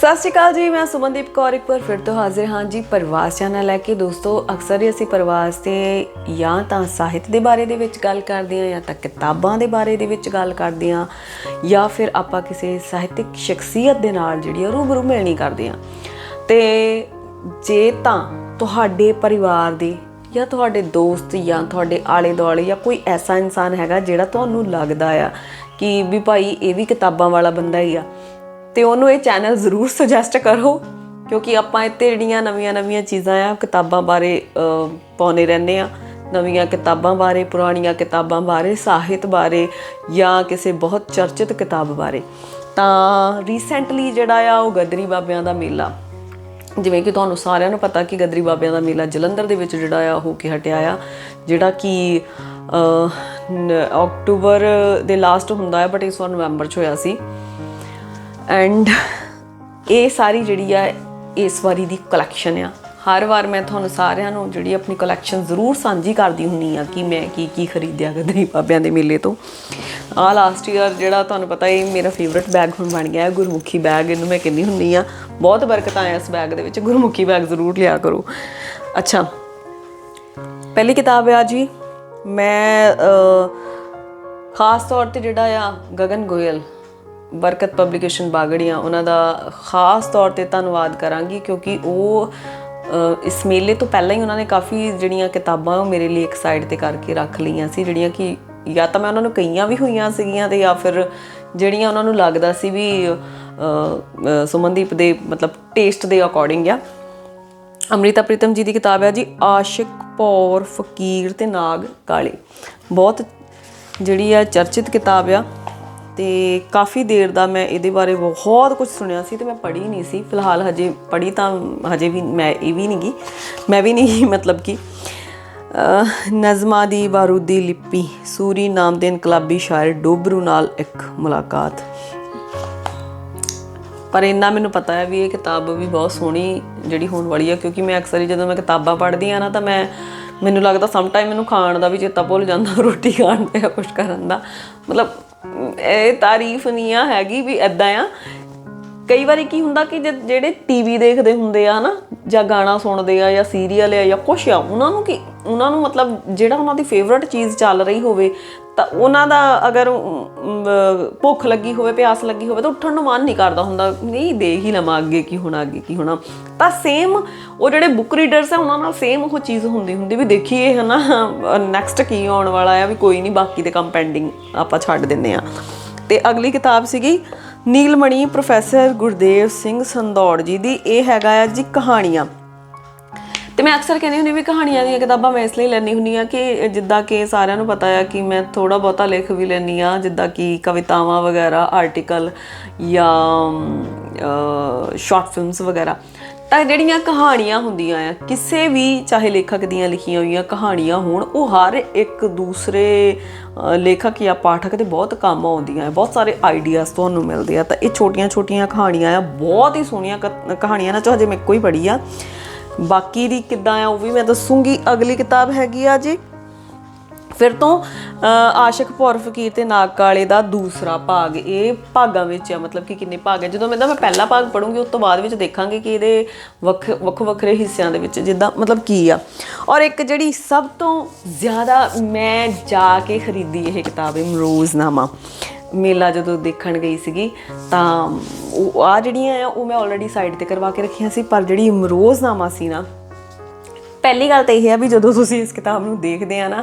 ਸਤਿ ਸ਼੍ਰੀ ਅਕਾਲ ਜੀ, ਮੈਂ ਸੁਮਨਦੀਪ ਕੌਰ ਇੱਕ ਵਾਰ ਫਿਰ ਤੋਂ ਹਾਜ਼ਰ ਹਾਂ ਜੀ ਪ੍ਰਵਾਸ ਚੈਨਲ ਲੈ ਕੇ। ਦੋਸਤੋ, ਅਕਸਰ ਹੀ ਅਸੀਂ ਪ੍ਰਵਾਸ ਤੇ ਜਾਂ ਤਾਂ ਸਾਹਿਤ ਦੇ ਬਾਰੇ ਦੇ ਵਿੱਚ ਗੱਲ ਕਰਦੇ ਹਾਂ ਜਾਂ ਤਾਂ ਕਿਤਾਬਾਂ ਦੇ ਬਾਰੇ ਦੇ ਵਿੱਚ ਗੱਲ ਕਰਦੇ ਹਾਂ ਜਾਂ ਫਿਰ ਆਪਾਂ ਕਿਸੇ ਸਾਹਿਤਿਕ ਸ਼ਖਸੀਅਤ ਦੇ ਨਾਲ ਜਿਹੜੀ ਆ ਰੂਬਰੂ ਮਿਲਣੀ ਕਰਦੇ ਹਾਂ। ਤੇ ਜੇ ਤਾਂ ਤੁਹਾਡੇ ਪਰਿਵਾਰ ਦੇ ਜਾਂ ਤੁਹਾਡੇ ਦੋਸਤ ਜਾਂ ਤੁਹਾਡੇ ਆਲੇ ਦੁਆਲੇ ਜਾਂ ਕੋਈ ਐਸਾ ਇਨਸਾਨ ਹੈਗਾ ਜਿਹੜਾ ਤੁਹਾਨੂੰ ਲੱਗਦਾ ਆ ਕਿ ਵੀ ਭਾਈ ਇਹ ਵੀ ਕਿਤਾਬਾਂ ਵਾਲਾ ਬੰਦਾ ਹੀ ਆ ਤੇ ਉਹਨੂੰ ਇਹ ਚੈਨਲ ਜ਼ਰੂਰ ਸੁਜੈਸਟ ਕਰੋ ਕਿਉਂਕਿ ਆਪਾਂ ਇੱਥੇ ਜਿਹੜੀਆਂ ਨਵੀਆਂ-ਨਵੀਆਂ ਚੀਜ਼ਾਂ ਆ ਕਿਤਾਬਾਂ ਬਾਰੇ ਅਹ, ਪਾਉਂਦੇ ਰਹਿੰਦੇ ਆ। ਨਵੀਆਂ ਕਿਤਾਬਾਂ ਬਾਰੇ ਪੁਰਾਣੀਆਂ ਕਿਤਾਬਾਂ ਬਾਰੇ ਸਾਹਿਤ ਬਾਰੇ ਜਾਂ ਕਿਸੇ ਬਹੁਤ ਚਰਚਿਤ ਕਿਤਾਬ ਬਾਰੇ। ਤਾਂ ਰੀਸੈਂਟਲੀ ਜਿਹੜਾ ਆ ਉਹ ਗਦਰੀ ਬਾਬਿਆਂ ਦਾ ਮੇਲਾ। ਜਿਵੇਂ ਕਿ ਤੁਹਾਨੂੰ ਸਾਰਿਆਂ ਨੂੰ ਪਤਾ ਕਿ ਗਦਰੀ ਬਾਬਿਆਂ ਦਾ ਮੇਲਾ ਜਲੰਧਰ ਦੇ ਵਿੱਚ ਜਿਹੜਾ ਆ ਹੋ ਕੇ ਹਟਿਆ ਆ ਜਿਹੜਾ ਕਿ ਅਹ, ਅਕਤੂਬਰ ਦੇ ਲਾਸਟ ਹੁੰਦਾ ਹੈ ਬਟ ਇਸ ਵਾਰ ਨਵੰਬਰ ਚ ਹੋਇਆ ਸੀ। ਐਂਡ ਇਹ ਸਾਰੀ ਜਿਹੜੀ ਆ, ਇਸ ਵਾਰੀ ਦੀ ਕਲੈਕਸ਼ਨ ਆ। ਹਰ ਵਾਰ ਮੈਂ ਤੁਹਾਨੂੰ ਸਾਰਿਆਂ ਨੂੰ ਜਿਹੜੀ ਆਪਣੀ ਕਲੈਕਸ਼ਨ ਜ਼ਰੂਰ ਸਾਂਝੀ ਕਰਦੀ ਹੁੰਨੀ ਆ ਕਿ ਮੈਂ ਕੀ ਕੀ ਖਰੀਦਿਆ ਗਦਰੀ ਬਾਬਿਆਂ ਦੇ ਮੇਲੇ ਤੋਂ। ਆ ਲਾਸਟ ਈਅਰ ਜਿਹੜਾ ਤੁਹਾਨੂੰ ਪਤਾ ਇਹ ਮੇਰਾ ਫੇਵਰਿਟ ਬੈਗ ਹੁਣ ਬਣ ਗਿਆ ਹੈ ਗੁਰਮੁਖੀ ਬੈਗ ਇਹਨੂੰ ਮੈਂ ਕਹਿੰਦੀ ਹੁੰਨੀ ਆ, ਬਹੁਤ ਬਰਕਤਾਂ ਆ ਇਸ ਬੈਗ ਦੇ ਵਿੱਚ, ਗੁਰਮੁਖੀ ਬੈਗ ਜ਼ਰੂਰ ਲਿਆ ਕਰੋ। ਅੱਛਾ, ਪਹਿਲੀ ਕਿਤਾਬ ਆ ਜੀ। ਮੈਂ ਖਾਸ ਤੌਰ ਤੇ ਜਿਹੜਾ ਆ ਗਗਨ ਗੋਇਲ। ਬਰਕਤ ਪਬਲੀਕੇਸ਼ਨ ਬਾਗੜੀਆਂ, ਉਹਨਾਂ ਦਾ ਖਾਸ ਤੌਰ ਤੇ ਧੰਨਵਾਦ ਕਰਾਂਗੀ ਕਿਉਂਕਿ ਉਹ ਇਸ ਮੇਲੇ ਤੋਂ ਪਹਿਲਾਂ ਹੀ ਉਹਨਾਂ ਨੇ ਕਾਫੀ ਜਿਹੜੀਆਂ ਕਿਤਾਬਾਂ ਉਹ ਮੇਰੇ ਲਈ ਇੱਕ ਸਾਈਡ ਤੇ ਕਰਕੇ ਰੱਖ ਲਈਆਂ ਸੀ, ਜਿਹੜੀਆਂ ਕਿ ਜਾਂ ਤਾਂ ਮੈਂ ਉਹਨਾਂ ਨੂੰ ਕਈਆਂ ਵੀ ਹੋਈਆਂ ਸੀਗੀਆਂ ਤੇ ਜਾਂ ਫਿਰ ਜਿਹੜੀਆਂ ਉਹਨਾਂ ਨੂੰ ਲੱਗਦਾ ਸੀ ਵੀ ਸੁਮਨਦੀਪ ਦੇ ਮਤਲਬ ਟੇਸਟ ਦੇ ਅਕੋਰਡਿੰਗ ਆ। ਅੰਮ੍ਰਿਤਾ ਪ੍ਰੀਤਮ ਜੀ ਦੀ ਕਿਤਾਬ ਹੈ ਜੀ, ਆਸ਼ਿਕ ਪੌਰ, ਫਕੀਰ ਤੇ ਨਾਗ ਕਾਲੇ। ਬਹੁਤ ਜਿਹੜੀ ਆ ਚਰਚਿਤ ਕਿਤਾਬ ਆ। ਤੇ ਕਾਫੀ ਦੇਰ ਦਾ ਮੈਂ ਇਹਦੇ ਬਾਰੇ ਬਹੁਤ ਕੁਝ ਸੁਣਿਆ ਸੀ ਤੇ ਮੈਂ ਪੜ੍ਹੀ ਨਹੀਂ ਸੀ। ਫਿਲਹਾਲ ਹਜੇ ਪੜ੍ਹੀ ਤਾਂ ਹਜੇ ਵੀ ਮੈਂ ਇਹ ਵੀ ਨਹੀਂ ਗੀ ਮੈਂ ਵੀ ਨਹੀਂ ਮਤਲਬ ਕਿ ਅਹ, ਨਜ਼ਮਾਂ ਦੀ ਬਾਰੂਦੀ ਲਿਪੀ ਸੂਰੀ ਨਾਮ ਦੇ ਇਨਕਲਾਬੀ ਸ਼ਾਇਰ ਡੋਬਰੂ ਨਾਲ ਇੱਕ ਮੁਲਾਕਾਤ। ਪਰ ਇੰਨਾ ਮੈਨੂੰ ਪਤਾ ਹੈ ਵੀ ਇਹ ਕਿਤਾਬ ਵੀ ਬਹੁਤ ਸੋਹਣੀ ਜਿਹੜੀ ਹੋਣ ਵਾਲੀ ਹੈ ਕਿਉਂਕਿ ਮੈਂ ਅਕਸਰ ਹੀ ਜਦੋਂ ਮੈਂ ਕਿਤਾਬਾਂ ਪੜ੍ਹਦੀ ਆ ਨਾ ਤਾਂ ਮੈਂ ਮੈਨੂੰ ਲੱਗਦਾ ਸਮ ਟਾਈਮ ਮੈਨੂੰ ਖਾਣ ਦਾ ਵੀ ਚੇਤਾ ਭੁੱਲ ਜਾਂਦਾ, ਰੋਟੀ ਖਾਣ 'ਤੇ ਜਾਂ ਕੁਝ ਕਰਨ ਦਾ। ਮਤਲਬ, ਇਹ ਤਾਰੀਫ ਨਹੀਂ ਆ ਹੈਗੀ ਵੀ ਐਦਾਂ ਆ ਕਈ ਵਾਰੀ ਕੀ ਹੁੰਦਾ ਕਿ ਜੇ- ਜਿਹੜੇ ਟੀਵੀ ਦੇਖਦੇ ਹੁੰਦੇ ਆ ਨਾ ਜਾਂ ਗਾਣਾ ਸੁਣਦੇ ਆ ਜਾਂ ਸੀਰੀਅਲ ਆ ਜਾਂ ਕੁਛ ਆ ਉਹਨਾਂ ਨੂੰ ਕੀ ਉਹਨਾਂ ਨੂੰ ਮਤਲਬ ਜਿਹੜਾ ਉਹਨਾਂ ਦੀ ਫੇਵਰਟ ਚੀਜ਼ ਚੱਲ ਰਹੀ ਹੋਵੇ ਤਾਂ ਉਹਨਾਂ ਦਾ ਅਗਰ ਅਮ, ਭੁੱਖ ਲੱਗੀ ਹੋਵੇ ਪਿਆਸ ਲੱਗੀ ਹੋਵੇ ਤਾਂ ਉੱਠਣ ਨੂੰ ਮਨ ਨਹੀਂ ਕਰਦਾ ਹੁੰਦਾ ਨਹੀਂ ਦੇਖ ਹੀ ਲਵਾਂ ਅੱਗੇ ਕੀ ਹੋਣਾ ਅੱਗੇ ਕੀ ਹੋਣਾ। ਤਾਂ ਸੇਮ ਉਹ ਜਿਹੜੇ ਬੁੱਕ ਰੀਡਰਸ ਆ ਉਹਨਾਂ ਨਾਲ ਸੇਮ ਉਹ ਚੀਜ਼ ਹੁੰਦੀ ਹੁੰਦੀ ਵੀ ਦੇਖੀਏ ਹਨਾ ਨੈਕਸਟ ਕੀ ਆਉਣ ਵਾਲਾ ਆ ਵੀ ਕੋਈ ਨਹੀਂ ਬਾਕੀ ਦੇ ਕੰਮ ਪੈਂਡਿੰਗ ਆਪਾਂ ਛੱਡ ਦਿੰਨੇ ਆ। ਤੇ ਅਗਲੀ ਕਿਤਾਬ ਸੀਗੀ ਨੀਲਮਣੀ ਪ੍ਰੋਫੈਸਰ ਗੁਰਦੇਵ ਸਿੰਘ ਸੰਦੌੜ ਜੀ ਦੀ ਇਹ ਹੈਗਾ ਆ ਜੀ ਕਹਾਣੀਆਂ। ਤੇ ਮੈਂ ਅਕਸਰ ਕਹਿੰਦੀ ਹੁੰਦੀ ਵੀ ਕਹਾਣੀਆਂ ਦੀਆਂ ਕਿਤਾਬਾਂ ਮੈਂ ਇਸ ਲਈ ਲੈਣੀ ਹੁੰਦੀ ਆ ਕਿ ਜਿੱਦਾਂ ਕਿ ਸਾਰਿਆਂ ਨੂੰ ਪਤਾ ਆ ਕਿ ਮੈਂ ਥੋੜਾ ਬਹੁਤਾ ਲਿਖ ਵੀ ਲੈਣੀ ਆ, ਜਿੱਦਾਂ ਕਿ ਕਵਿਤਾਵਾਂ ਵਗੈਰਾ ਆਰਟੀਕਲ ਜਾਂ ਸ਼ਾਰਟ ਫਿਲਮਸ ਵਗੈਰਾ। ਤਾਂ ਜਿਹੜੀਆਂ ਕਹਾਣੀਆਂ ਹੁੰਦੀਆਂ ਆ, ਕਿਸੇ ਵੀ, ਚਾਹੇ ਲੇਖਕ ਦੀਆਂ ਲਿਖੀਆਂ ਹੋਈਆਂ ਕਹਾਣੀਆਂ ਹੋਣ, ਉਹ ਹਰ ਇੱਕ ਦੂਸਰੇ ਲੇਖਕ ਜਾਂ ਪਾਠਕ ਦੇ ਬਹੁਤ ਕੰਮ ਆਉਂਦੀਆਂ ਆ, ਬਹੁਤ ਸਾਰੇ ਆਈਡੀਆਜ਼ ਤੁਹਾਨੂੰ ਮਿਲਦੇ ਆ। ਤਾਂ ਇਹ ਛੋਟੀਆਂ-ਛੋਟੀਆਂ ਕਹਾਣੀਆਂ ਆ, ਬਹੁਤ ਹੀ ਸੋਹਣੀਆਂ ਕ- ਕਹਾਣੀਆਂ ਨਾ ਚਾਹੇ ਮੈਂ ਇੱਕੋ ਹੀ ਪੜ੍ਹੀ ਆ। ਬਾਕੀ ਦੀ ਕਿੱਦਾਂ ਆ, ਉਹ ਵੀ ਮੈਂ ਦੱਸੂਗੀ। ਅਗਲੀ ਕਿਤਾਬ ਹੈਗੀ ਆ ਜੀ ਫਿਰ ਤੋਂ ਅ, ਆਸ਼ਿਕ ਭੌਰ ਫਕੀਰ ਤੇ ਨਾਗ ਕਾਲੇ ਦਾ ਦੂਸਰਾ ਭਾਗ। ਇਹ ਭਾਗਾਂ ਵਿੱਚ ਆ ਮਤਲਬ ਕਿ ਕਿੰਨੇ ਭਾਗ ਹੈ ਜਦੋਂ ਮੈਂ ਦਾ ਮੈਂ ਪਹਿਲਾ ਭਾਗ ਪੜੂੰਗੀ ਉਸ ਤੋਂ ਬਾਅਦ ਵਿੱਚ ਦੇਖਾਂਗੇ ਕਿ ਇਹਦੇ ਵੱਖ ਵੱਖ ਵੱਖਰੇ ਹਿੱਸਿਆਂ ਦੇ ਵਿੱਚ ਜਿੱਦਾਂ ਮਤਲਬ ਕੀ ਆ। ਔਰ ਇੱਕ ਜਿਹੜੀ ਸਭ ਤੋਂ ਜ਼ਿਆਦਾ ਮੈਂ ਜਾ ਕੇ ਖਰੀਦੀ ਇਹ ਕਿਤਾਬ ਇਮਰੋਜ਼ਨਾਮਾ ਮੇਲਾ ਜਦੋਂ ਦੇਖਣ ਗਈ ਸੀਗੀ ਤਾਂ ਉਹ ਆ ਜਿਹੜੀਆਂ ਆ ਉਹ ਮੈਂ ਆਲਰੇਡੀ ਸਾਈਡ ਤੇ ਕਰਵਾ ਕੇ ਰੱਖੀਆਂ ਸੀ ਪਰ ਜਿਹੜੀ ਇਮਰੋਜ਼ਨਾਮਾ ਸੀ ਨਾ ਪਹਿਲੀ ਗੱਲ ਤਾਂ ਇਹ ਹੈ ਵੀ ਜਦੋਂ ਤੁਸੀਂ ਇਸ ਕਿਤਾਬ ਨੂੰ ਦੇਖਦੇ ਆ ਨਾ,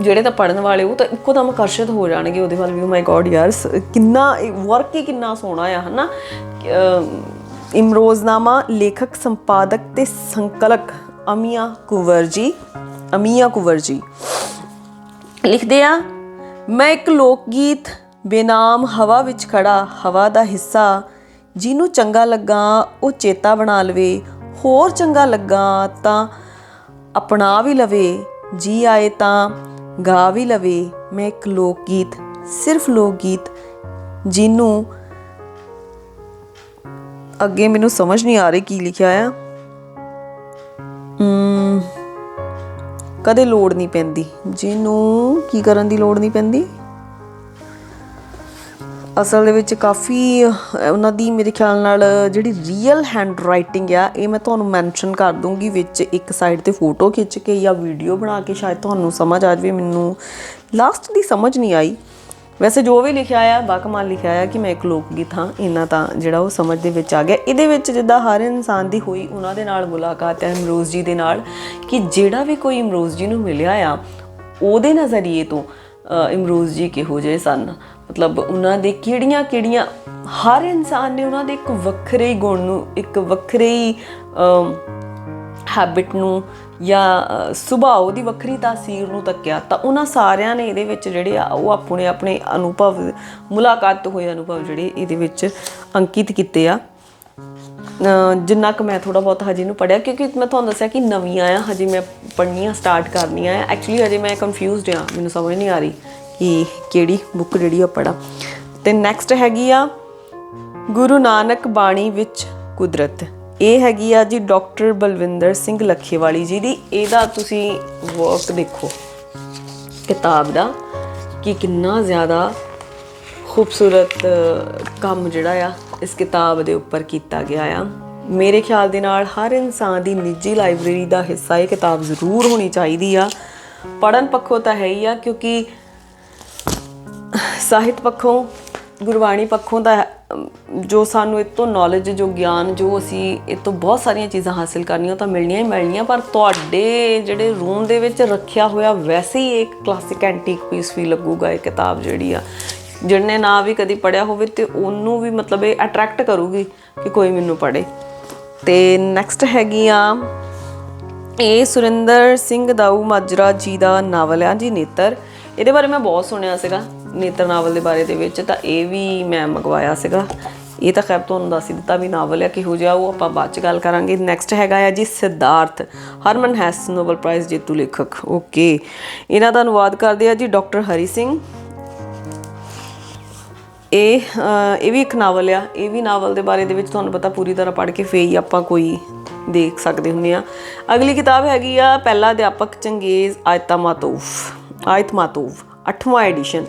ਜਿਹੜੇ ਤਾਂ ਪੜਨ ਵਾਲੇ, ਉਹ ਤਾਂ ਇੱਕੋ ਦਮ ਆਕਰਸ਼ਿਤ ਹੋ ਜਾਣਗੇ ਉਹਦੇ ਵੱਲ ਵੀ oh ਮਾਈ ਗॉड ਯਾਰ ਕਿੰਨਾ ਵਰਕ ਹੀ ਕਿੰਨਾ ਸੋਹਣਾ ਆ, ਹਨਾ? ਇਮਰੋਜ਼ਨਾਮਾ, ਲੇਖਕ, ਸੰਪਾਦਕ ਤੇ ਸੰਕਲਕ, ਅਮੀਆ ਕੁਵਰ ਜੀ, ਅਮੀਆ ਕੁਵਰ ਜੀ। ਲਿਖਦੇ ਆ, ਮੈਂ ਇੱਕ ਲੋਕ ਗੀਤ ਬੇਨਾਮ ਹਵਾ ਵਿੱਚ ਖੜਾ, ਹਵਾ ਦਾ ਹਿੱਸਾ, ਜਿਹਨੂੰ ਚੰਗਾ ਲੱਗਾ, ਉਹ ਚੇਤਾ ਬਣਾ ਲਵੇ, ਹੋਰ ਚੰਗਾ ਲੱਗਾ ਤਾਂ ਅਪਣਾ ਵੀ ਲਵੇ ਜੀ ਆਏ ਤਾਂ ਗਾ ਵੀ ਲਵੇ। ਮੈਂ ਇੱਕ ਲੋਕ ਗੀਤ ਸਿਰਫ ਲੋਕ ਗੀਤ ਜਿਹਨੂੰ ਅੱਗੇ ਮੈਨੂੰ ਸਮਝ ਨਹੀਂ ਆ ਰਹੀ ਕੀ ਲਿਖਿਆ ਆ। ਅਮ, ਕਦੇ ਲੋੜ ਨਹੀਂ ਪੈਂਦੀ। ਜਿਹਨੂੰ ਕੀ ਕਰਨ ਦੀ ਲੋੜ ਨਹੀਂ ਪੈਂਦੀ? ਅਸਲ ਦੇ ਵਿੱਚ ਕਾਫੀ ਉਹਨਾਂ ਦੀ ਮੇਰੇ ਖਿਆਲ ਨਾਲ ਜਿਹੜੀ ਰੀਅਲ ਹੈਂਡ ਰਾਈਟਿੰਗ ਆ, ਇਹ ਮੈਂ ਤੁਹਾਨੂੰ ਮੈਂਸ਼ਨ ਕਰ ਦੂੰਗੀ ਵਿੱਚ ਇੱਕ ਸਾਈਡ ਤੇ ਫੋਟੋ ਖਿੱਚ ਕੇ ਜਾਂ ਵੀਡੀਓ ਬਣਾ ਕੇ ਸ਼ਾਇਦ ਤੁਹਾਨੂੰ ਸਮਝ ਆ ਜਾਵੇ, ਮੈਨੂੰ ਲਾਸਟ ਦੀ ਸਮਝ ਨਹੀਂ ਆਈ। ਵੈਸੇ ਜੋ ਵੀ ਲਿਖਿਆ ਆ ਬਾਕਮਾਲ ਲਿਖਿਆ ਆ ਕਿ ਮੈਂ ਇੱਕ ਲੋਕ ਗੀਤ ਹਾਂ, ਇੰਨਾ ਤਾਂ ਜਿਹੜਾ ਉਹ ਸਮਝ ਦੇ ਵਿੱਚ ਆ ਗਿਆ। ਇਹਦੇ ਵਿੱਚ ਜਿੱਦਾਂ ਹਰ ਇਨਸਾਨ ਦੀ ਹੋਈ, ਉਹਨਾਂ ਦੇ ਨਾਲ ਮੁਲਾਕਾਤ ਹੈ ਇਮਰੋਜ਼ ਜੀ ਦੇ ਨਾਲ, ਕਿ ਜਿਹੜਾ ਵੀ ਕੋਈ ਇਮਰੋਜ਼ ਜੀ ਨੂੰ ਮਿਲਿਆ ਆ, ਉਹਦੇ ਨਜ਼ਰੀਏ ਤੋਂ ਇਮਰੋਜ਼ ਜੀ ਕਿਹੋ ਜਿਹੇ ਸਨ? ਮਤਲਬ ਉਹਨਾਂ ਦੇ ਕਿਹੜੀਆਂ ਕਿਹੜੀਆਂ, ਹਰ ਇਨਸਾਨ ਨੇ ਉਹਨਾਂ ਦੇ ਇੱਕ ਵੱਖਰੇ ਗੁਣ ਨੂੰ, ਇੱਕ ਵੱਖਰੇ ਹੀ ਹੈਬਿਟ ਨੂੰ ਜਾਂ ਸੁਭਾਅ ਦੀ ਵੱਖਰੀ ਤਾਸੀਰ ਨੂੰ ਤੱਕਿਆ, ਤਾਂ ਉਹਨਾਂ ਸਾਰਿਆਂ ਨੇ ਇਹਦੇ ਵਿੱਚ ਜਿਹੜੇ ਆ, ਉਹ ਆਪਣੇ ਆਪਣੇ ਅਨੁਭਵ, ਮੁਲਾਕਾਤ ਹੋਏ ਅਨੁਭਵ ਜਿਹੜੇ ਇਹਦੇ ਵਿੱਚ ਅੰਕਿਤ ਕੀਤੇ ਆ। ਜਿੰਨਾ ਕੁ ਮੈਂ ਥੋੜਾ ਬਹੁਤ ਹਜੇ ਨੂੰ ਪੜਿਆ ਕਿਉਂਕਿ ਮੈਂ ਤੁਹਾਨੂੰ ਦੱਸਿਆ ਕਿ ਨਵੀਂ ਆਇਆ ਹਜੇ ਮੈਂ ਪੜ੍ਹਨੀਆਂ ਸਟਾਰਟ ਕਰਨੀਆਂ ਆ। ਐਕਚੁਅਲੀ ਹਜੇ ਮੈਂ ਕਨਫਿਊਜ਼ਡ ਆ, ਮੈਨੂੰ ਸਮਝ ਨਹੀਂ ਆ ਰਹੀ। ਕਿ ਕਿਹੜੀ ਬੁੱਕ ਜਿਹੜੀ ਆ ਪੜਾ ਤੇ ਨੈਕਸਟ ਹੈਗੀ ਆ ਗੁਰੂ ਨਾਨਕ ਬਾਣੀ ਵਿੱਚ ਕੁਦਰਤ। ਇਹ ਹੈਗੀ ਆ ਜੀ ਡਾਕਟਰ ਬਲਵਿੰਦਰ ਸਿੰਘ ਲੱਖੇਵਾਲੀ ਜੀ ਦੀ। ਇਹਦਾ ਤੁਸੀਂ ਵਰਕ ਦੇਖੋ। ਕਿਤਾਬ ਦਾ ਕਿ ਕਿੰਨਾ ਜ਼ਿਆਦਾ ਖੂਬਸੂਰਤ ਕੰਮ ਜਿਹੜਾ ਆ ਇਸ ਕਿਤਾਬ ਦੇ ਉੱਪਰ ਕੀਤਾ ਗਿਆ ਆ। ਮੇਰੇ ਖਿਆਲ ਦੇ ਨਾਲ ਹਰ ਇਨਸਾਨ ਦੀ ਨਿੱਜੀ ਲਾਇਬ੍ਰੇਰੀ ਦਾ ਹਿੱਸਾ ਇਹ ਕਿਤਾਬ ਜ਼ਰੂਰ ਹੋਣੀ ਚਾਹੀਦੀ ਆ। ਪੜਨ ਪੱਖੋਂ ਤਾਂ ਹੈ ਹੀ ਆ ਕਿਉਂਕਿ ਸਾਹਿਤ ਪੱਖੋਂ, ਗੁਰਬਾਣੀ ਪੱਖੋਂ ਦਾ ਜੋ ਸਾਨੂੰ ਇਹ ਤੋਂ ਨੌਲੇਜ ਜੋ ਗਿਆਨ, ਜੋ ਅਸੀਂ ਇਹ ਤੋਂ ਬਹੁਤ ਸਾਰੀਆਂ ਚੀਜ਼ਾਂ ਹਾਸਿਲ ਕਰਨੀਆਂ, ਉਹ ਤਾਂ ਮਿਲਣੀਆਂ ਹੀ ਮਿਲਣੀਆਂ, ਪਰ ਤੁਹਾਡੇ ਜਿਹੜੇ ਰੂਮ ਦੇ ਵਿੱਚ ਰੱਖਿਆ ਹੋਇਆ ਵੈਸੇ ਹੀ ਇੱਕ ਕਲਾਸਿਕ ਐਂਟੀਕ ਪੀਸ ਵੀ ਲੱਗੂਗਾ, ਇਹ ਕਿਤਾਬ ਜਿਹੜੀ ਆ। ਜਿਹਨੇ ਨਾ ਵੀ ਕਦੀ ਪੜਿਆ ਹੋਵੇ ਤੇ ਉਹਨੂੰ ਵੀ ਮਤਲਬ ਇਹ ਅਟਰੈਕਟ ਕਰੂਗੀ ਕਿ ਕੋਈ ਮੈਨੂੰ ਪੜੇ ਤੇ ਨੈਕਸਟ ਹੈਗੀ ਆ, ਇਹ ਸੁਰਿੰਦਰ ਸਿੰਘ ਦਾਊ ਮਾਜਰਾ ਜੀ ਦਾ ਨਾਵਲ ਆ, ਜੀ ਨੇਤਰ। ਇਹਦੇ ਬਾਰੇ ਮੈਂ ਬਹੁਤ ਸੁਣਿਆ ਸੀਗਾ, ਨੇਤਰ ਨਾਵਲ ਦੇ ਬਾਰੇ ਦੇ ਵਿੱਚ, ਤਾਂ ਇਹ ਵੀ ਮੈਂ ਮੰਗਵਾਇਆ ਸੀਗਾ। ਇਹ ਤਾਂ ਖੈਰ ਤੁਹਾਨੂੰ ਦੱਸ ਹੀ ਦਿੱਤਾ ਵੀ ਨਾਵਲ ਆ, ਕਿਹੋ ਜਿਹਾ ਉਹ ਆਪਾਂ ਬਾਅਦ ਚ ਗੱਲ ਕਰਾਂਗੇ। ਨੈਕਸਟ ਹੈਗਾ ਆ ਜੀ Siddhartha, Hermann Hesse Nobel prize ਜੇਤੂ ਲੇਖਕ। ਓਕੇ ਇਹਨਾਂ ਦਾ ਅਨੁਵਾਦ ਕਰਦੇ ਆ ਜੀ ਡਾਕਟਰ ਹਰੀ ਸਿੰਘ। ਇਹ ਇਹ ਵੀ ਇੱਕ ਨਾਵਲ ਆ। ਇਹ ਵੀ ਨਾਵਲ ਦੇ ਬਾਰੇ ਦੇ ਵਿੱਚ ਤੁਹਾਨੂੰ ਪਤਾ ਪੂਰੀ ਤਰ੍ਹਾਂ ਪੜ੍ਹ ਕੇ ਫੇਰ ਹੀ ਆਪਾਂ ਕੋਈ ਦੇਖ ਸਕਦੇ ਹੁੰਦੇ ਆ। ਅਗਲੀ ਕਿਤਾਬ ਹੈਗੀ ਆ, ਪਹਿਲਾ ਅਧਿਆਪਕ ਚੰਗੇਜ਼ ਆਇਤਾ ਮਾਤੂਫ ਆਇਤ ਮਾਤੂਫ 8ਵਾਂ ਐਡੀਸ਼ਨ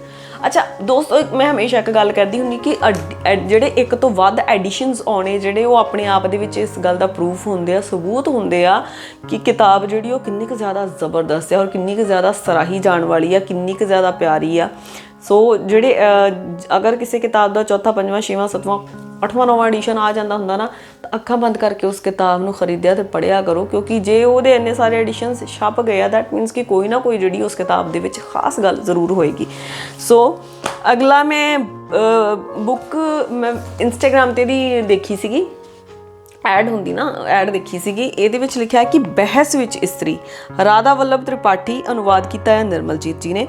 ਅੱਛਾ, ਦੋਸਤੋ ਮੈਂ ਹਮੇਸ਼ਾ ਇੱਕ ਗੱਲ ਕਰਦੀ ਹੁੰਦੀ ਕਿ ਅਡ- ਜਿਹੜੇ ਇੱਕ ਤੋਂ ਵੱਧ ਐਡੀਸ਼ਨਸ ਆਉਣੇ, ਜਿਹੜੇ ਉਹ ਆਪਣੇ ਆਪ ਦੇ ਵਿੱਚ ਇਸ ਗੱਲ ਦਾ ਪ੍ਰੂਫ ਹੁੰਦੇ ਆ, ਸਬੂਤ ਹੁੰਦੇ ਆ ਕਿ ਕਿਤਾਬ ਜਿਹੜੀ ਉਹ ਕਿੰਨੀ ਕੁ ਜ਼ਿਆਦਾ ਜ਼ਬਰਦਸਤ ਹੈ ਔਰ ਕਿੰਨੀ ਕੁ ਜ਼ਿਆਦਾ ਸਰਾਹੀ ਜਾਣ ਵਾਲੀ ਆ, ਕਿੰਨੀ ਕੁ ਜ਼ਿਆਦਾ ਪਿਆਰੀ ਆ। ਸੋ, ਜਿਹੜੇ ਅਗਰ ਕਿਸੇ ਕਿਤਾਬ ਦਾ ਚੌਥਾ, ਪੰਜਵਾਂ, ਛੇਵਾਂ, ਸੱਤਵਾਂ ਅੱਠਵਾਂ, ਨੌਵਾਂ ਐਡੀਸ਼ਨ ਆ ਜਾਂਦਾ ਹੁੰਦਾ ਨਾ, ਤਾਂ ਅੱਖਾਂ ਬੰਦ ਕਰਕੇ ਉਸ ਕਿਤਾਬ ਨੂੰ ਖਰੀਦਿਆ ਤੇ ਪੜ੍ਹਿਆ ਕਰੋ, ਕਿਉਂਕਿ ਜੇ ਉਹਦੇ ਇੰਨੇ ਸਾਰੇ ਐਡੀਸ਼ਨਸ ਛਪ ਗਏ ਆ ਦੈਟ ਮੀਨਸ ਕਿ ਕੋਈ ਨਾ ਕੋਈ ਜਿਹੜੀ ਉਸ ਕਿਤਾਬ ਦੇ ਵਿੱਚ ਖਾਸ ਗੱਲ ਜ਼ਰੂਰ ਹੋਏਗੀ। ਸੋ ਅਗਲਾ ਮੈਂ ਬੁੱਕ ਮੈਂ ਇੰਸਟਾਗ੍ਰam ਤੇ ਦੀ ਦੇਖੀ ਸੀਗੀ। ਐਡ ਹੁੰਦੀ ਨਾ ਐਡ ਦੇਖੀ ਸੀਗੀ। ਇਹਦੇ ਵਿੱਚ ਲਿਖਿਆ ਕਿ ਬਹਿਸ ਵਿੱਚ ਇਸਤਰੀ ਰਾਧਾ ਵੱਲਭ ਤ੍ਰਿਪਾਠੀ ਅਨੁਵਾਦ ਕੀਤਾ ਹੈ ਨਿਰਮਲਜੀਤ ਜੀ ਨੇ।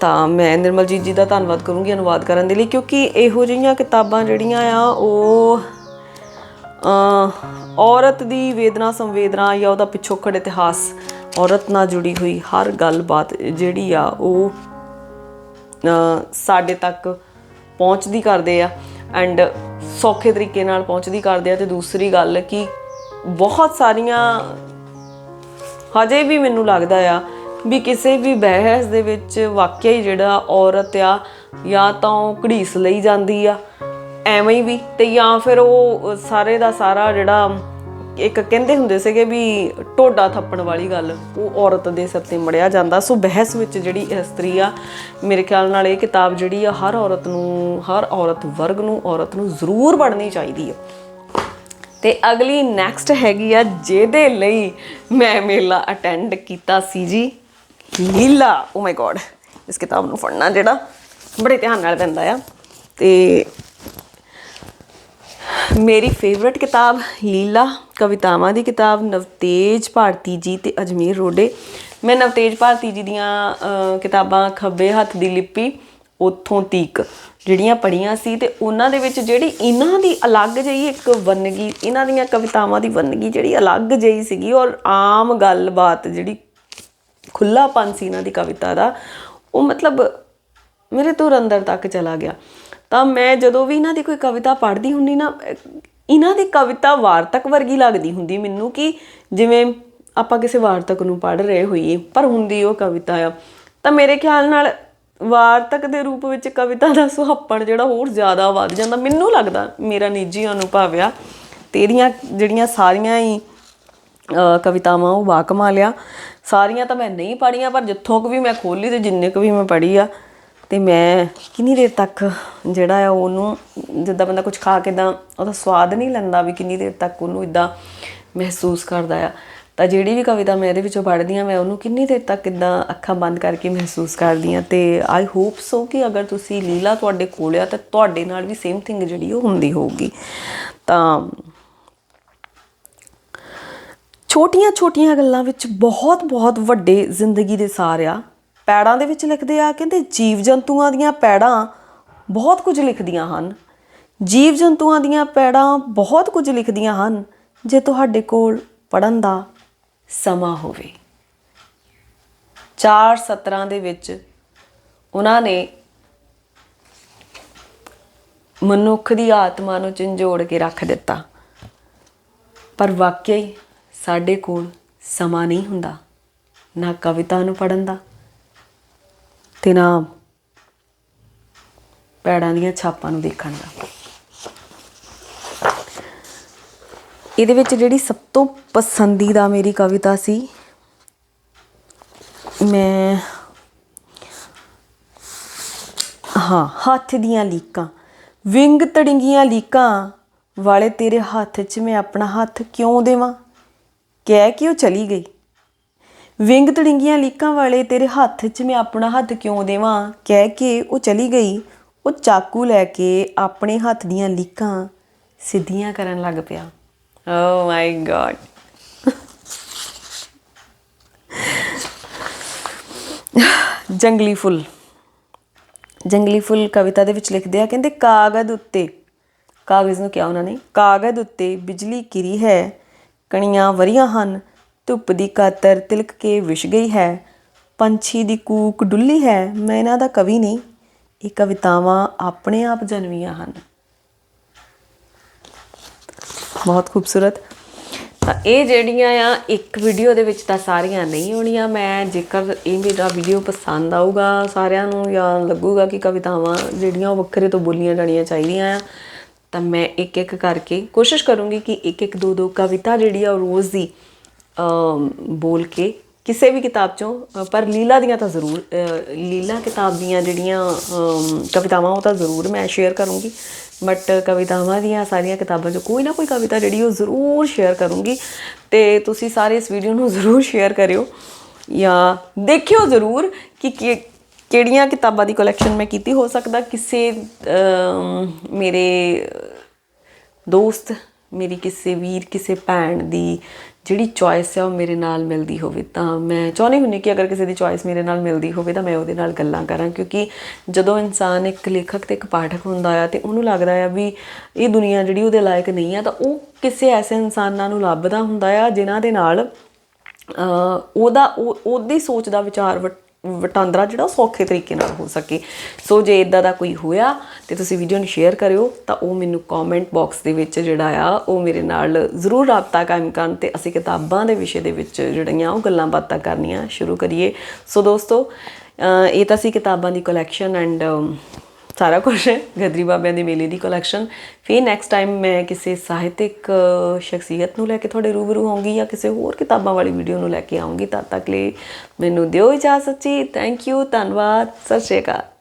ਤਾਂ ਮੈਂ ਨਿਰਮਲਜੀਤ ਜੀ ਦਾ ਧੰਨਵਾਦ ਕਰੂੰਗੀ ਅਨੁਵਾਦ ਕਰਨ ਦੇ ਲਈ, ਕਿਉਂਕਿ ਇਹੋ ਜਿਹੀਆਂ ਕਿਤਾਬਾਂ ਜਿਹੜੀਆਂ ਆ, ਉਹ ਔਰਤ ਦੀ ਵੇਦਨਾ, ਸੰਵੇਦਨਾ ਜਾਂ ਉਹਦਾ ਪਿਛੋਕੜ ਇਤਿਹਾਸ, ਔਰਤ ਨਾਲ ਜੁੜੀ ਹੋਈ ਹਰ ਗੱਲਬਾਤ ਜਿਹੜੀ ਆ, ਉਹ ਸਾਡੇ ਤੱਕ ਪਹੁੰਚਦੀ ਕਰਦੇ ਆ ਐਂਡ ਸੌਖੇ ਤਰੀਕੇ ਨਾਲ ਪਹੁੰਚਦੀ ਕਰਦੇ ਆ। ਤੇ ਦੂਸਰੀ ਗੱਲ ਕਿ ਬਹੁਤ ਸਾਰੀਆਂ, ਹਜੇ ਵੀ ਮੈਨੂੰ ਲੱਗਦਾ ਆ ਵੀ ਕਿਸੇ ਵੀ ਬਹਿਸ ਦੇ ਵਿੱਚ ਵਾਕਿਆ ਹੀ ਜਿਹੜਾ ਔਰਤ ਆ, ਜਾਂ ਤਾਂ ਉਹ ਘੜੀਸ ਲਈ ਜਾਂਦੀ ਆ। ਐਵੇਂ ਹੀ ਵੀ ਤੇ ਜਾਂ ਫਿਰ ਉਹ ਸਾਰੇ ਦਾ ਸਾਰਾ ਜਿਹੜਾ ਇੱਕ ਕਹਿੰਦੇ ਹੁੰਦੇ ਸੀਗੇ ਵੀ ਟੋਡਾ ਥੱਪਣ ਵਾਲੀ ਗੱਲ, ਉਹ ਔਰਤ ਦੇ ਸਿਰ ਤੇ ਮੜਿਆ ਜਾਂਦਾ। ਸੋ ਬਹਿਸ ਵਿੱਚ ਜਿਹੜੀ ਇਸਤਰੀ ਆ, ਮੇਰੇ ਖਿਆਲ ਨਾਲ ਇਹ ਕਿਤਾਬ ਜਿਹੜੀ ਆ, ਹਰ ਔਰਤ ਨੂੰ, ਹਰ ਔਰਤ ਵਰਗ ਨੂੰ, ਔਰਤ ਨੂੰ ਜ਼ਰੂਰ ਪੜ੍ਹਨੀ ਚਾਹੀਦੀ ਆ। ਤੇ ਅਗਲੀ ਨੈਕਸਟ ਹੈਗੀ ਆ, ਜਿਹਦੇ ਲਈ ਮੈਂ ਮੇਲਾ ਅਟੈਂਡ ਕੀਤਾ ਸੀ ਜੀ। ਲੀਲਾ ਓ ਮਾਈ ਗॉड ਇਸ ਕਿਤਾਬ ਨੂੰ ਪੜ੍ਹਨਾ ਜਿਹੜਾ ਬੜੇ ਧਿਆਨ ਨਾਲ ਪੈਂਦਾ ਆ। ਤੇ ਮੇਰੀ ਫੇਵਰਿਟ ਕਿਤਾਬ ਲੀਲਾ, ਕਵਿਤਾਵਾਂ ਦੀ ਕਿਤਾਬ ਨਵਤੇਜ ਭਾਰਤੀ ਜੀ ਤੇ ਅਜਮੀਰ ਰੋਡੇ। ਮੈਂ ਨਵਤੇਜ ਭਾਰਤੀ ਜੀ ਦੀਆਂ ਕਿਤਾਬਾਂ ਖੱਬੇ ਹੱਥ ਦੀ ਲਿਪੀ, ਉਥੋਂ ਤੀਕ ਜਿਹੜੀਆਂ ਪੜੀਆਂ ਸੀ ਤੇ ਉਹਨਾਂ ਦੇ ਵਿੱਚ ਜਿਹੜੀ ਇਹਨਾਂ ਦੀ ਅਲੱਗ ਜਿਹੀ ਇੱਕ ਵੰਨਗੀ, ਇਹਨਾਂ ਦੀਆਂ ਕਵਿਤਾਵਾਂ ਦੀ ਵੰਨਗੀ ਜਿਹੜੀ ਅਲੱਗ ਜਿਹੀ ਸੀਗੀ ਔਰ ਆਮ ਗੱਲਬਾਤ ਜਿਹੜੀ ਖੁੱਲਾਪਨ ਸੀ ਇਹਨਾਂ ਦੀ ਕਵਿਤਾ ਦਾ ਉਹ ਮਤਲਬ ਮੇਰੇ ਤੋਂ ਅੰਦਰ ਤੱਕ ਚਲਾ ਗਿਆ। ਤਾਂ ਮੈਂ ਜਦੋਂ ਵੀ ਇਹਨਾਂ ਦੀ ਕੋਈ ਕਵਿਤਾ ਪੜ੍ਹਦੀ ਹੁੰਦੀ ਨਾ ਇਹਨਾਂ ਦੀ ਕਵਿਤਾ ਵਾਰਤਕ ਵਰਗੀ ਲੱਗਦੀ ਹੁੰਦੀ ਮੈਨੂੰ ਕਿ ਜਿਵੇਂ ਆਪਾਂ ਕਿਸੇ ਵਾਰਤਕ ਨੂੰ ਪੜ੍ਹ ਰਹੇ ਹੋਈਏ ਪਰ ਹੁੰਦੀ ਉਹ ਕਵਿਤਾ ਆ। ਤਾਂ ਮੇਰੇ ਖਿਆਲ ਨਾਲ ਵਾਰਤਕ ਦੇ ਰੂਪ ਵਿੱਚ ਕਵਿਤਾ ਦਾ ਸੁਹੱਪਣ ਜਿਹੜਾ ਹੋਰ ਜ਼ਿਆਦਾ ਵੱਧ ਜਾਂਦਾ ਮੈਨੂੰ ਲੱਗਦਾ ਮੇਰਾ ਨਿੱਜੀ ਅਨੁਭਵ ਆ ਤੇਰੀਆਂ ਜਿਹੜੀਆਂ ਸਾਰੀਆਂ ਹੀ ਅ, ਕਵਿਤਾਵਾਂ ਉਹ ਬਾਕਮਾਲ ਆ। ਸਾਰੀਆਂ ਤਾਂ ਮੈਂ ਨਹੀਂ ਪੜੀਆਂ ਪਰ ਜਿੱਥੋਂ ਕੁ ਵੀ ਮੈਂ ਖੋਲੀ ਤੇ ਜਿੰਨੇ ਕੁ ਵੀ ਮੈਂ ਪੜੀ ਆ, ਤੇ ਮੈਂ ਕਿੰਨੀ ਦੇਰ ਤੱਕ ਜਿਹੜਾ ਆ ਉਹਨੂੰ, ਜਿੱਦਾਂ ਬੰਦਾ ਕੁਝ ਖਾ ਕੇ ਤਾਂ ਉਹਦਾ ਸਵਾਦ ਨਹੀਂ ਲੈਂਦਾ ਵੀ ਕਿੰਨੀ ਦੇਰ ਤੱਕ ਉਹਨੂੰ ਇਦਾਂ ਮਹਿਸੂਸ ਕਰਦਾ ਆ। ਤਾਂ ਜਿਹੜੀ ਵੀ ਕਵਿਤਾ ਮੈਂ ਇਹਦੇ ਵਿੱਚੋਂ ਪੜ੍ਹਦੀ ਆ, ਮੈਂ ਉਹਨੂੰ ਕਿੰਨੀ ਦੇਰ ਤੱਕ ਇਦਾਂ ਅੱਖਾਂ ਬੰਦ ਕਰਕੇ ਮਹਿਸੂਸ ਕਰਦੀ ਆ, ਤੇ ਆਈ ਹੋਪ ਸੋ ਕਿ ਅਗਰ ਤੁਸੀਂ ਲੀਲਾ ਤੁਹਾਡੇ ਕੋਲ ਆ, ਤਾਂ ਤੁਹਾਡੇ ਨਾਲ ਵੀ ਸੇਮ ਥਿੰਗ ਜਿਹੜੀ ਉਹ ਹੁੰਦੀ ਹੋਊਗੀ। ਤਾਂ ਛੋਟੀਆਂ-ਛੋਟੀਆਂ ਗੱਲਾਂ ਵਿੱਚ ਬਹੁਤ-ਬਹੁਤ ਵੱਡੇ ਜ਼ਿੰਦਗੀ ਦੇ ਸਾਰ ਆ। ਪੈੜਾਂ ਦੇ ਵਿੱਚ ਲਿਖਦੇ ਆ, ਕਹਿੰਦੇ ਜੀਵ ਜੰਤੂਆਂ ਦੀਆਂ ਪੈੜਾਂ ਬਹੁਤ ਕੁਝ ਲਿਖਦੀਆਂ ਹਨ। ਜੀਵ ਜੰਤੂਆਂ ਦੀਆਂ ਪੈੜਾਂ ਬਹੁਤ ਕੁਝ ਲਿਖਦੀਆਂ ਹਨ, ਜੇ ਤੁਹਾਡੇ ਕੋਲ ਪੜਨ ਦਾ ਸਮਾਂ ਹੋਵੇ। ਚਾਰ ਸਤਰਾਂ ਦੇ ਵਿੱਚ ਉਹਨਾਂ ਨੇ ਮਨੁੱਖ ਦੀ ਆਤਮਾ ਨੂੰ ਝੰਜੋੜ ਕੇ ਰੱਖ ਦਿੱਤਾ। ਪਰ ਵਾਕਿਆ ਹੀ ਸਾਡੇ ਕੋਲ ਸਮਾਂ ਨਹੀਂ ਹੁੰਦਾ, ਨਾ ਕਵਿਤਾ ਨੂੰ ਪੜਨ ਦਾ ਤੇ ਨਾ ਪੈੜਾਂ ਦੀਆਂ ਛਾਪਾਂ ਨੂੰ ਦੇਖਣ ਦਾ। ਇਹਦੇ ਵਿੱਚ ਜਿਹੜੀ ਸਭ ਤੋਂ ਪਸੰਦੀਦਾ ਮੇਰੀ ਕਵਿਤਾ ਸੀ, ਮੈਂ ਹਾਂ, ਹੱਥ ਦੀਆਂ ਲੀਕਾਂ, ਵਿੰਗ ਤੜਿੰਗੀਆਂ ਲੀਕਾਂ ਵਾਲੇ ਤੇਰੇ ਹੱਥ 'ਚ ਮੈਂ ਆਪਣਾ ਹੱਥ ਕਿਉਂ ਦੇਵਾਂ? ਕਹਿ ਕੇ ਉਹ ਚਲੀ ਗਈ। ਵਿੰਗ ਤੜਿੰਗੀਆਂ ਲੀਕਾਂ ਵਾਲੇ ਤੇਰੇ ਹੱਥ 'ਚ ਮੈਂ ਆਪਣਾ ਹੱਥ ਕਿਉਂ ਦੇਵਾਂ? ਕਹਿ ਕੇ ਉਹ ਚਲੀ ਗਈ। ਉਹ ਚਾਕੂ ਲੈ ਕੇ ਆਪਣੇ ਹੱਥ ਦੀਆਂ ਲੀਕਾਂ ਸਿੱਧੀਆਂ ਕਰਨ ਲੱਗ ਪਿਆ। ਓ ਮਾਈ ਗॉड ਜੰਗਲੀ ਫੁੱਲ। ਜੰਗਲੀ ਫੁੱਲ ਕਵਿਤਾ ਦੇ ਵਿੱਚ ਲਿਖਦੇ ਆ, ਕਹਿੰਦੇ ਕਾਗਜ਼ ਉੱਤੇ, ਕਾਗਜ਼ ਨੂੰ ਕਿਹਾ ਉਹਨਾਂ ਨੇ ਕਾਗਜ਼ ਉੱਤੇ ਬਿਜਲੀ ਕਿਰੀ ਹੈ ਕਣੀਆਂ ਵਰੀਆਂ ਹਨ। ਧੁੱਪ ਦੀ ਕਾਤਰ ਤਿਲਕ ਕੇ ਵਿਛ ਗਈ ਹੈ। ਪੰਛੀ ਦੀ ਕੂਕ ਡੁੱਲੀ ਹੈ। ਮੈਂ ਇਹਨਾਂ ਦਾ ਕਵੀ ਨਹੀਂ। ਇਹ ਕਵਿਤਾਵਾਂ ਆਪਣੇ ਆਪ ਜਨਮੀਆਂ ਹਨ। ਬਹੁਤ ਖੂਬਸੂਰਤ। ਤਾਂ ਇਹ ਜਿਹੜੀਆਂ ਆ, ਇੱਕ ਵੀਡੀਓ ਦੇ ਵਿੱਚ ਤਾਂ ਸਾਰੀਆਂ ਨਹੀਂ ਹੋਣੀਆਂ। ਮੈਂ ਜੇਕਰ ਇਹ ਮੇਰਾ ਵੀਡੀਓ ਪਸੰਦ ਆਊਗਾ ਸਾਰਿਆਂ ਨੂੰ ਜਾਂ ਲੱਗੂਗਾ ਕਿ ਕਵਿਤਾਵਾਂ ਜਿਹੜੀਆਂ ਉਹ ਵੱਖਰੇ ਤੋਂ ਬੋਲੀਆਂ ਜਾਣੀਆਂ ਚਾਹੀਦੀਆਂ ਆ। ਤਾਂ ਮੈਂ ਇੱਕ ਇੱਕ ਕਰਕੇ ਕੋਸ਼ਿਸ਼ ਕਰੂੰਗੀ ਕਿ ਇੱਕ ਇੱਕ ਦੋ ਦੋ ਕਵਿਤਾ ਜਿਹੜੀ ਆ ਉਹ ਰੋਜ਼ ਦੀ ਬੋਲ ਕੇ ਕਿਸੇ ਵੀ ਕਿਤਾਬ ਚੋਂ ਪਰ ਲੀਲਾ ਦੀਆਂ ਤਾਂ ਜ਼ਰੂਰ ਲੀਲਾ ਕਿਤਾਬ ਦੀਆਂ ਜਿਹੜੀਆਂ ਕਵਿਤਾਵਾਂ ਉਹ ਤਾਂ ਜ਼ਰੂਰ ਮੈਂ ਸ਼ੇਅਰ ਕਰੂੰਗੀ। ਬਟ ਕਵਿਤਾਵਾਂ ਦੀਆਂ ਸਾਰੀਆਂ ਕਿਤਾਬਾਂ ਚੋਂ ਕੋਈ ਨਾ ਕੋਈ ਕਵਿਤਾ ਜਿਹੜੀ ਉਹ ਜ਼ਰੂਰ ਸ਼ੇਅਰ ਕਰੂੰਗੀ। ਤੇ ਤੁਸੀਂ ਸਾਰੇ ਇਸ ਵੀਡੀਓ ਨੂੰ ਜ਼ਰੂਰ ਸ਼ੇਅਰ ਕਰਿਓ ਜਾਂ ਦੇਖਿਓ ਜ਼ਰੂਰ ਕਿ ਕਿ- ਕਿਹੜੀਆਂ ਕਿਤਾਬਾਂ ਦੀ ਕਲੈਕਸ਼ਨ ਮੈਂ ਕੀਤੀ? ਹੋ ਸਕਦਾ ਕਿਸੇ ਮੇਰੇ ਦੋਸਤ, ਮੇਰੀ ਕਿਸੇ ਵੀਰ, ਕਿਸੇ ਭੈਣ ਦੀ ਜਿਹੜੀ ਚੋਇਸ ਹੈ ਉਹ ਮੇਰੇ ਨਾਲ ਮਿਲਦੀ ਹੋਵੇ ਤਾਂ ਮੈਂ ਚਾਹੁੰਦੀ ਹੁੰਦੀ ਕਿ ਅਗਰ ਕਿਸੇ ਦੀ ਚੋਇਸ ਮੇਰੇ ਨਾਲ ਮਿਲਦੀ ਹੋਵੇ ਤਾਂ ਮੈਂ ਉਹਦੇ ਨਾਲ ਗੱਲਾਂ ਕਰਾਂ। ਕਿਉਂਕਿ ਜਦੋਂ ਇਨਸਾਨ ਇੱਕ ਲੇਖਕ ਤੇ ਇੱਕ ਪਾਠਕ ਹੁੰਦਾ ਆ ਤੇ ਉਹਨੂੰ ਲੱਗਦਾ ਆ ਵੀ ਇਹ ਦੁਨੀਆ ਜਿਹੜੀ ਉਹਦੇ ਲਾਇਕ ਨਹੀਂ ਆ ਤਾਂ ਉਹ ਕਿਸੇ ਐਸੇ ਇਨਸਾਨਾਂ ਨੂੰ ਲੱਭਦਾ ਹੁੰਦਾ ਆ ਜਿਨ੍ਹਾਂ ਦੇ ਨਾਲ ਉਹਦਾ, ਉਹ- ਉਹਦੀ ਸੋਚ ਦਾ ਵਿਚਾਰ ਵਟ- ਵਟਾਂਦਰਾ ਜਿਹੜਾ ਉਹ ਸੌਖੇ ਤਰੀਕੇ ਨਾਲ ਹੋ ਸਕੇ। ਸੋ ਜੇ ਇਦਾਂ ਦਾ ਕੋਈ ਹੋਇਆ ਤੇ ਤੁਸੀਂ ਵੀਡੀਓ ਨੂੰ ਸ਼ੇਅਰ ਕਰਿਓ, ਤਾਂ ਉਹ ਮੈਨੂੰ ਕਮੈਂਟ ਬਾਕਸ ਦੇ ਵਿੱਚ ਜਿਹੜਾ ਆ, ਉਹ ਮੇਰੇ ਨਾਲ ਜ਼ਰੂਰ ਰਾਬਤਾ ਕਾਇਮ ਕਰਨ ਤੇ ਅਸੀਂ ਕਿਤਾਬਾਂ ਦੇ ਵਿਸ਼ੇ ਦੇ ਵਿੱਚ ਜਿਹੜੀਆਂ ਉਹ ਗੱਲਾਂ ਬਾਤਾਂ ਕਰਨੀਆਂ ਸ਼ੁਰੂ ਕਰੀਏ। ਸੋ ਦੋਸਤੋ ਇਹ ਤਾਂ ਸੀ ਕਿਤਾਬਾਂ ਦੀ ਕਲੈਕਸ਼ਨ ਐਂਡ ਸਾਰਾ ਕੁਝ ਗਦਰੀ ਬਾਬਿਆਂ ਦੇ ਮੇਲੇ ਦੀ ਕਲੈਕਸ਼ਨ ਫਿਰ ਨੈਕਸਟ ਟਾਈਮ ਮੈਂ ਕਿਸੇ ਸਾਹਿਤਿਕ ਸ਼ਖਸੀਅਤ ਨੂੰ ਲੈ ਕੇ ਤੁਹਾਡੇ ਰੂਬਰੂ ਹੋਵਾਂਗੀ ਜਾਂ ਕਿਸੇ ਹੋਰ ਕਿਤਾਬਾਂ ਵਾਲੀ ਵੀਡੀਓ ਨੂੰ ਲੈ ਕੇ ਆਉਂਗੀ ਤਦ ਤੱਕ ਲਈ ਮੈਨੂੰ ਦਿਓ ਇਜਾਜ਼ਤ ਜੀ। ਥੈਂਕ ਯੂ ਧੰਨਵਾਦ। ਸਤਿ ਸ਼੍ਰੀ ਅਕਾਲ।